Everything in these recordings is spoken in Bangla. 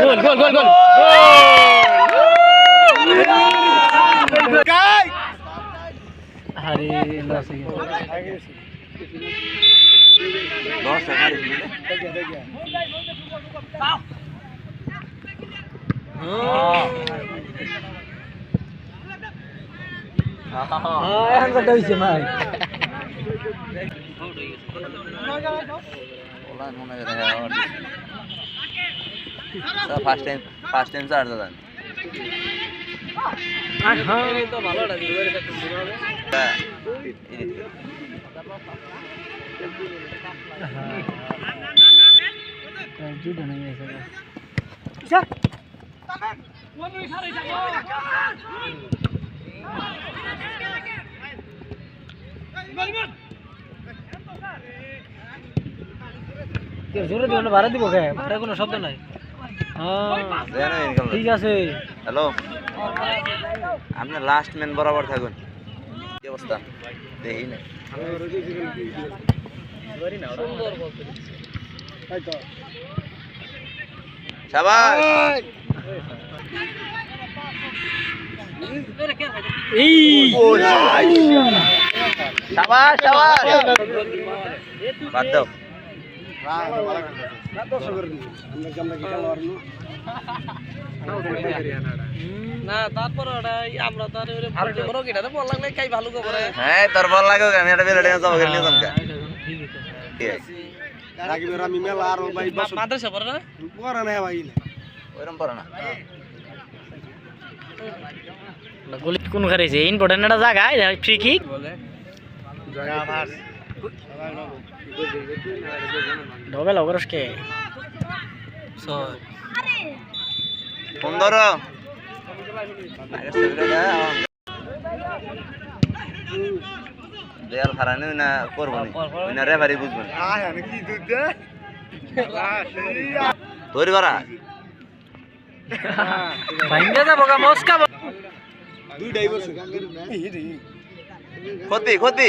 গোল গোল গোল গোল আরে লস হয়ে গেছে ওলান মনে হয় দেখা আবার sir first time first time sir Dadan তো ভালোটা দিবে হ্যাঁ জুড়ে নেই স্যার কোন ইশারে যাব জোরে দিব না ভাড়া দিব কে? ভাড়া কোনো শব্দ নাই। হ্যাঁ। ঠিক আছে। হ্যালো। আপনি লাস্ট ম্যান বরাবর থাকুন। কি অবস্থা? দেখি না বাদ দাও। না তারপর ওটা আমরা তো আর বড় কিটা তো বল লাগলে কাই ভালো করে হ্যাঁ তোর বল লাগো আমি একটা বেলে নিয়ে ঠিক আছে মাদ্রাসা পড়ে না? ওইরকম পড়ে না। গোল কোন খারাইছে ইম্পর্টেন্ট একটা জায়গায় ফ্রি কিক ঢোবে লগরস কে সুন্দর দেয়াল খারানি না করব নি রেফারি বুঝবেন তৈরি করা ভাঙ্গা যাব মস্কা ক্ষতি ক্ষতি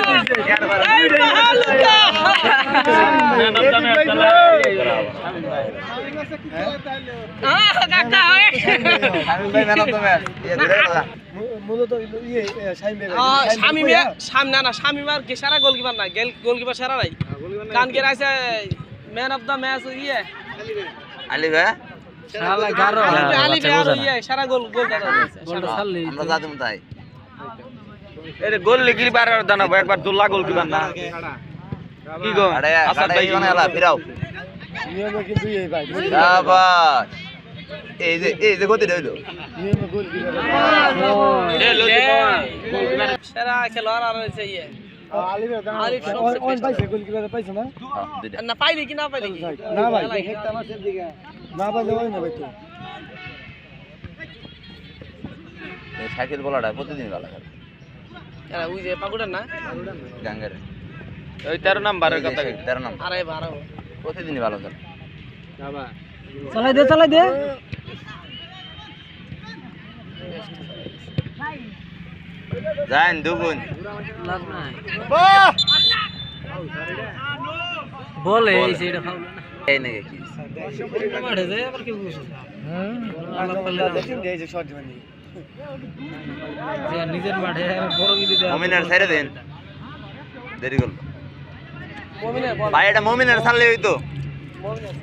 সামনে না স্বামী মার কে সারা গোলকিপার না গোলকিপার সারা নাই কান কে আছে ম্যান অফ দা ম্যাচ ইয়ে আলি ভাই শালা গারো আলি আর ইয়ে সারা গোল গোল দাদা। আমরা যাদুম তাই। এরে গোল লিখিল বার জানাব একবার দুল্লা গোল কিবার না। কি গো? আসাদ ভাই ইওনে এলা ফিরাও। শাবাশ এই যে এই যে গতি রইল সেরা খেলোয়াড় আর হচ্ছে ইয়ে। না কি না পাইলি কি? না ভাই সাইকেল বলাটা প্রতিদিন ভালো করে ওই যে পাকুড়ার না? গাঙ্গের ওই তেরো নাম্বারের কথা তেরো নাম আরে বারো। প্রতিদিনই ভালো করে চালাই দে চালাই দে। যাইন দুগুন বলে সেটা ফাউল এই নাকি কি? মাঠে যায় আবার কি বুঝছ হ্যাঁ আলাপ করলে যে নিজের মাঠে বড় দিতে মমিনার ছেড়ে দেন। দেরি করল। ভাই, এটা মমিনার ছাড়লে হইতো। মমিনের